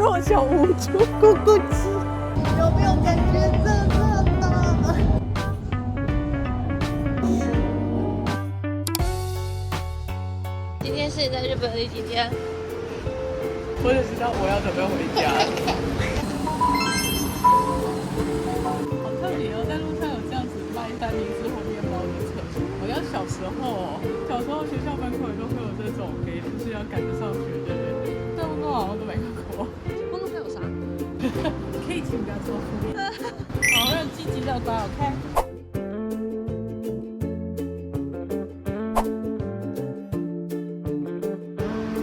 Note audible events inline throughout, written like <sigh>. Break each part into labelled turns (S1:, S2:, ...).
S1: 弱小无助，咕咕鸡，有没有感觉热热的？
S2: 今天是在日本的第几天？
S1: 我只知道我要准备回家。<laughs>，OK。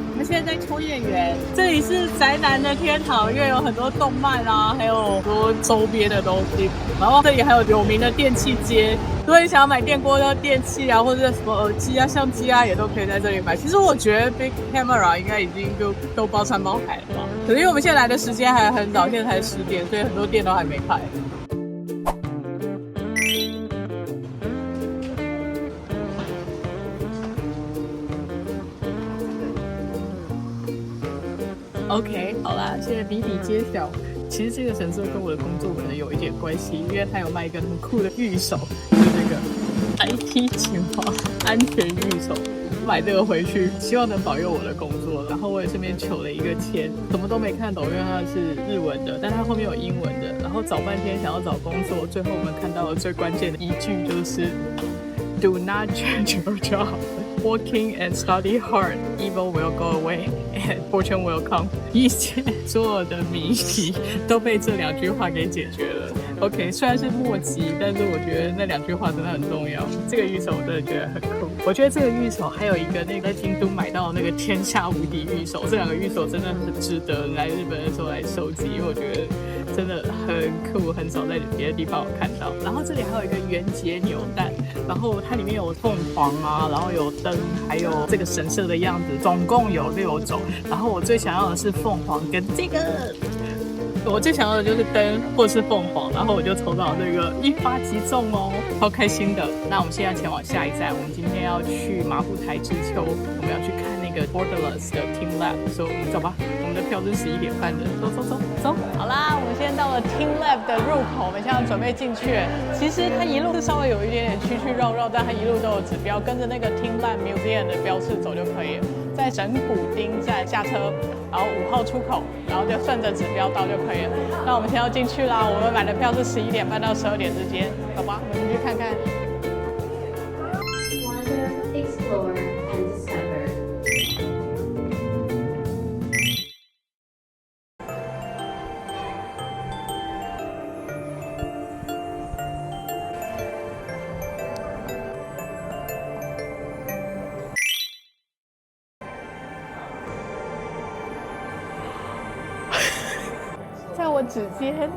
S1: 我们现在在秋叶原，这里是宅男的天堂，因为有很多动漫啊，还有很多周边的东西。然后这里还有有名的电器街，如果你想要买电锅的电器啊，或者什么耳机啊、相机啊，也都可以在这里买。其实我觉得 Big Camera 应该已经就都包山包海了吧。可是因为我们现在来的时间还很早，现在才十点，所以很多店都还没开。OK，好啦，现在谜底揭晓。其实这个神社跟我的工作可能有一点关系，因为它有卖一个很酷的玉手，就这个 IT 情报安全玉手。买这个回去，希望能保佑我的工作。然后我也顺便求了一个签，什么都没看懂，因为它是日文的，但它后面有英文的。然后找半天想要找工作，最后我们看到了最关键的一句就是 Do not change your job. Working and study hard, evil will go away, and <laughs> fortune will come. <laughs> 一切所有的谜题都被这两句话给解决了。OK，虽然是末集，但是我觉得那两句话真的很重要。这个玉手我真的觉得很酷。我觉得这个玉手还有一个那个在京都买到的那个天下无敌玉手，这两个玉手真的很值得来日本的时候来收集，因为我觉得真的很酷，很少在别的地方有看到。然后这里还有一个元节扭蛋，然后它里面有凤凰啊，然后有灯，还有这个神社的样子，总共有六种。然后我最想要的是凤凰跟这个。我最想要的就是灯或是凤凰，然后我就抽到这个一发即中哦，超开心的。那我们现在前往下一站，我们今天要去麻布台之丘，我们要去看 Borderless 的 Team Lab，所以我们走吧。我们的票是十一点半的，走走走走。好啦，我们现在到了 Team Lab 的入口，我们现在准备进去。其实它一路是稍微有一点点曲曲绕绕，但它一路都有指标，跟着那个 Team Lab Museum 的标志走就可以了。在神谷町站下车，然后五号出口，然后就顺着指标到就可以了。那我们现在要进去啦，我们买的票是十一点半到十二点之间，走吧？我们进去看看。指尖，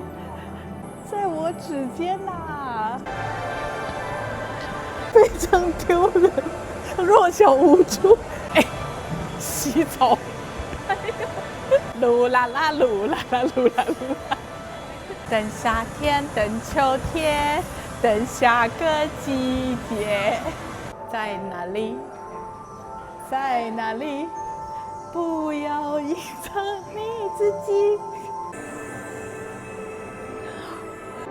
S1: 在我指尖呐、<laughs> 非常丢人，弱小无助。<laughs> 哎，洗澡，哎 <laughs> 呦噜啦啦噜啦啦噜啦噜啦。等夏天，等秋天，等下个季节，在哪里？在哪里？不要隐藏你自己。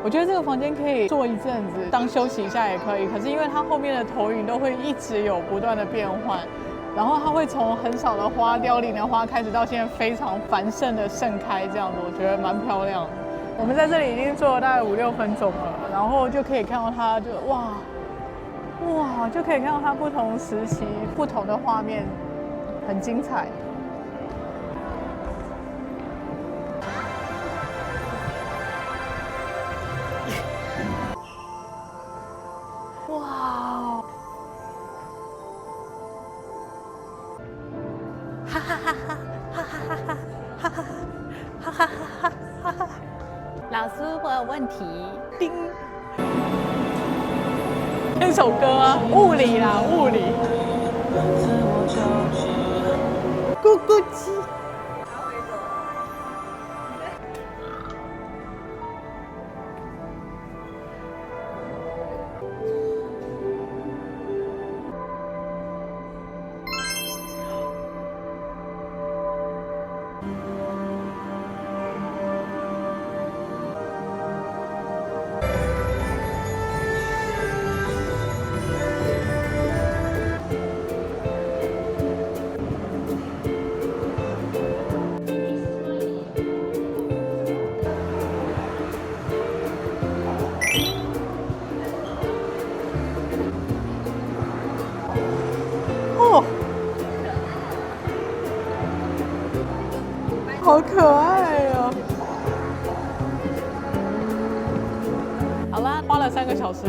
S1: 我觉得这个房间可以坐一阵子，当休息一下也可以。可是因为它后面的投影都会一直有不断的变换，然后它会从很少的花凋零的花开始到现在非常繁盛的盛开，这样子我觉得蛮漂亮的。我们在这里已经坐了大概五六分钟了，然后就可以看到它就哇哇，就可以看到它不同时期不同的画面，很精彩。那首歌啊，物理啦，物理。咕咕鸡。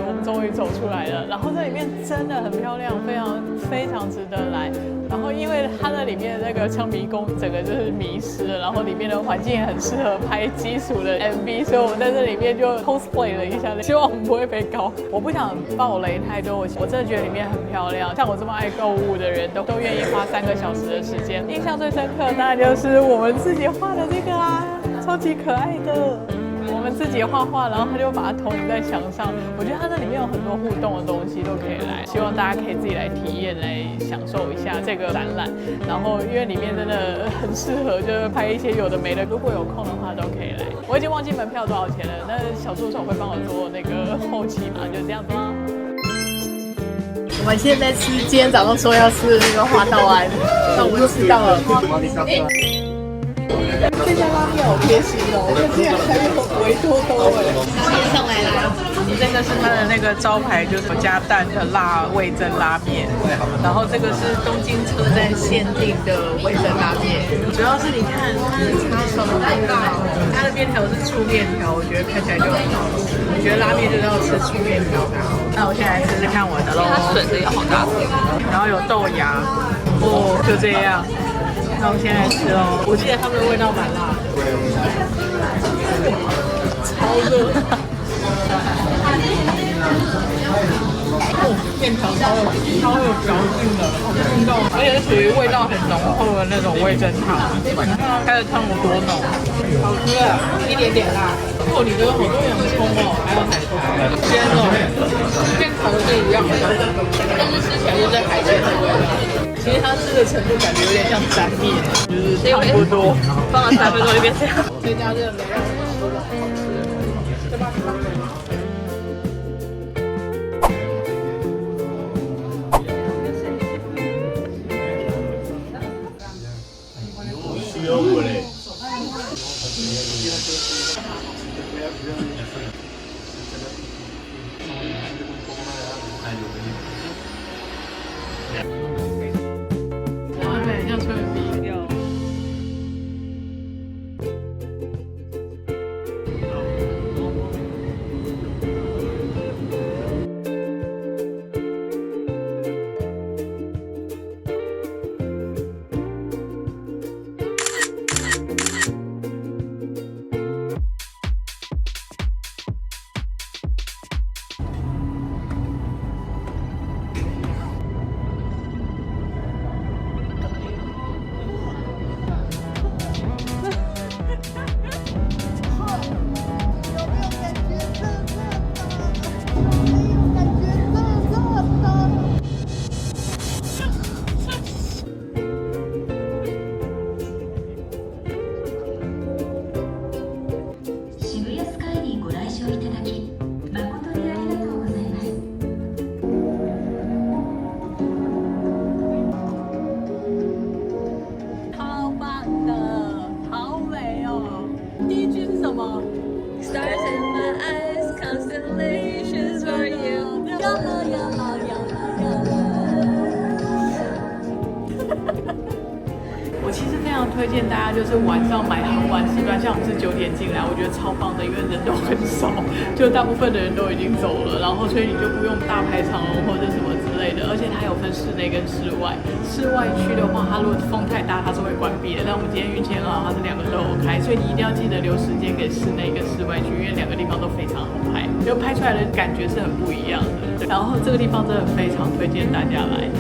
S1: 我们终于走出来了。然后这里面真的很漂亮，非常非常值得来。然后因为它那里面那个枪迷宫整个就是迷失了，然后里面的环境也很适合拍基础的 MV，所以我们在这里面就 cosplay 了一下，希望我们不会被搞。我不想爆雷太多，我我真的觉得里面很漂亮，像我这么爱购物的人都都愿意花三个小时的时间。印象最深刻当然就是我们自己画的这个啊，超级可爱的。我们自己画画，然后他就把它投影在墙上。我觉得它那里面有很多互动的东西都可以来，希望大家可以自己来体验，来享受一下这个展览。然后因为里面真的很适合，就是拍一些有的没的。如果有空的话，都可以来。我已经忘记门票多少钱了，那小助手会帮我做那个后期嘛，就这样子吗？我们现在吃，今天早上说要吃那个花道安，那我们吃到了。这家拉面好贴心哦，我竟然还有维多多哎，
S2: 上来啦！
S1: 这个是它的那个招牌，就是有加蛋的辣味增拉面。然后这个是东京车站限定的味增拉面，主要是你看它的叉烧那个，它的面条是粗面条，我觉得看起来就很好吃。我觉得拉面就是要吃粗面条的。那我现在来试试看我的喽。
S2: 它笋子也好大，
S1: 然后有豆芽，哦，就这样。那我先来吃哦，我记得他们的味道蛮辣的，超热。哦，面条超有超有嚼劲的，是属于味道很浓厚的那种味噌汤。它的汤有多浓，好吃，一点点辣。哦，里头有好多洋葱哦，还有海苔，鲜哦，跟烤的是一样的，但是吃起来就是海鲜的味道。其实它吃的程度感觉有点像沾面，就是差不多。
S2: 放了三分钟就变这样。
S1: 这家真的没让人失望，Yeah. 荐大家，就是晚上买很晚时段，像我们是九点进来，我觉得超棒的，因为人都很少，就大部分的人都已经走了，然后所以你就不用大排长龙或者什么之类的，而且它有分室内跟室外。室外区的话，它如果风太大，它是会关闭的。但我们今天运气很好，它是两个都有开，所以你一定要记得留时间给室内跟室外区，因为两个地方都非常好拍，就拍出来的感觉是很不一样的。然后这个地方真的非常推荐大家来。